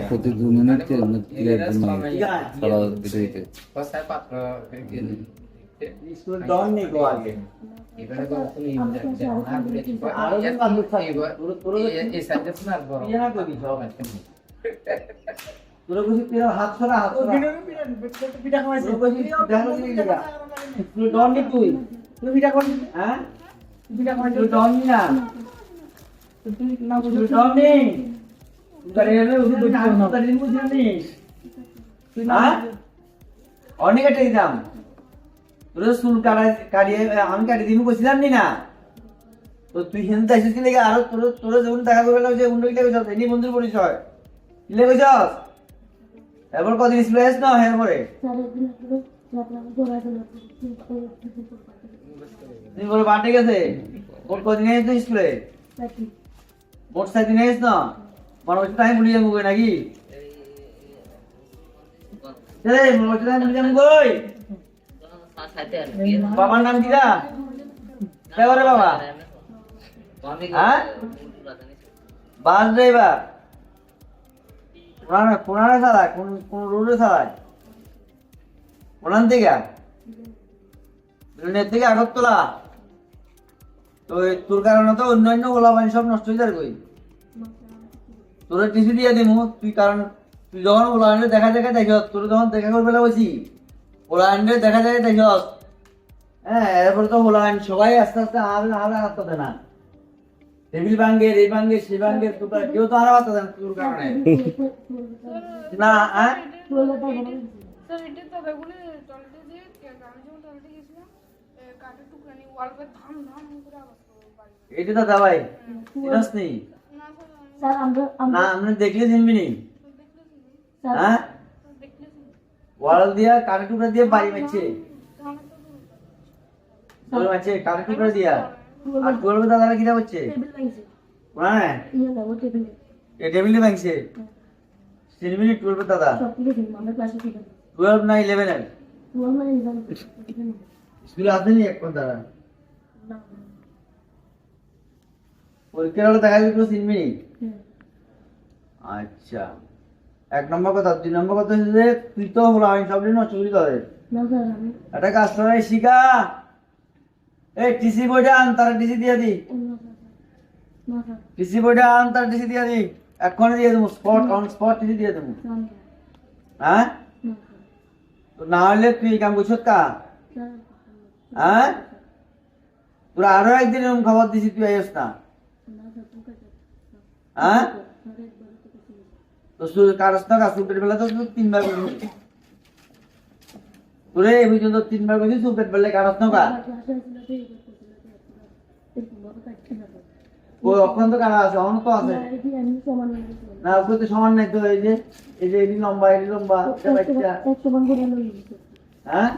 প্রতি দু মিনিটে মৃত্যুর একজন সারা পৃথিবীতে স্কুল ডন নেই গো আগে আরও দিন বান্ধব থাকবে তোর তোর ইয়ে না করবি সব তোর বসে তুই হাত ছড়া হাত ছড়া তোর বসে দেখো দিলি দিলা স্কুল ডন নেই তুই হ্যাঁ তুই ডন না তুই না তার দিন বুঝি নি হ্যাঁ অনেক একটা দিতাম তোর চুল কাটা কাটিয়ে আমি কাটি দিবি কইছিলাম নি না তো তুই হিন্দু আসিস লেগে আরও তোর তোর যখন দেখা করবে যে উন্নতি লেগে যাস এনি বন্ধুর পরিচয় কি লেগে এবার কদিন স্কুলে আস না হ্যাঁ পরে তুই বলে বাটে গেছে মোট কদিন আইস না স্কুলে মোট সাত দিন আইস না মানুষ টাইম ভুলে যাব নাকি বাবার নাম কি কেবারে বাবা হ্যাঁ বাস ড্রাইভার কোনারে কোনারে চালায় কোন কোন রোডে চালায় কোনান থেকে ব্রিটেনের থেকে আগরতলা তো তোর কারণে তো অন্যান্য ওলা পানি সব নষ্ট হয়ে যাবে তোর টিসি দিয়ে দিমু। তুই কারণ তুই যখন ওলা আনলে দেখা দেখা দেখ তোর যখন দেখা করবে বলছি। ওলা আনলে দেখা যায় দেখ হ্যাঁ এরপরে তো ওলা আন সবাই আস্তে আস্তে আর আর হাতে না। টেবিল ভাঙ্গে এই ভাঙ্গে সেই ভাঙ্গে তোর কেউ তো আর হাতে না তোর কারণে। না হ্যাঁ? স্যার এটা তো বেগুনে টয়লেটে যে আমি যখন টয়লেটে গেছিলাম কাঠের টুকরা নিয়ে ওয়ালপে ধাম ধাম করে আওয়াজ এটা তো দাবাই। চিনস নেই স্যার স্যার আমরা না আমরা দেখলে চিনবি নি। হ্যাঁ? ওয়াল দিয়া কাঠের দিয়ে বাড়ি মারছে। ধামে মারছে কাঠের দিয়া। আর তোর দাদারা কিটা করছে? টেবিল ভাঙছে। না ইয়ে টেবিল এ টেবিলে ভাঙছে। চিনবি নি টুয়েলভ দাদা টুয়েলভ না ইলেভেন এর? স্কুলে আসেনি দাদা পরীক্ষার হলে দেখা যাবে চিনবি নি। আচ্ছা। এক নম্বর কথা দুই নম্বর কথা হচ্ছে যে তুই তো হলো আমি সব দিন নষ্ট তাদের কাজ করে শিখা এই টিসি বইটা আন তার টিসি দিয়ে দি। টিসি বইটা আন তার টিসি দিয়ে দি। এক্ষণে দিয়ে দেবো স্পট অন স্পট টিসি দিয়ে দেবো। হ্যাঁ? না হলে তুই কাম করছ কা হ্যাঁ? তোর আরও একদিন এরকম খবর দিছি তুই আইস না। হ্যাঁ স্যার একবার তো কিছু তো সুর কারস না কাজ তো তিনবার তোরে এই পর্যন্ত তিনবার না কা এই কারা আছে? অন্য তো আছে। না তো সমান নাই তো এই যে এই যে লম্বা এটি লম্বা হ্যাঁ?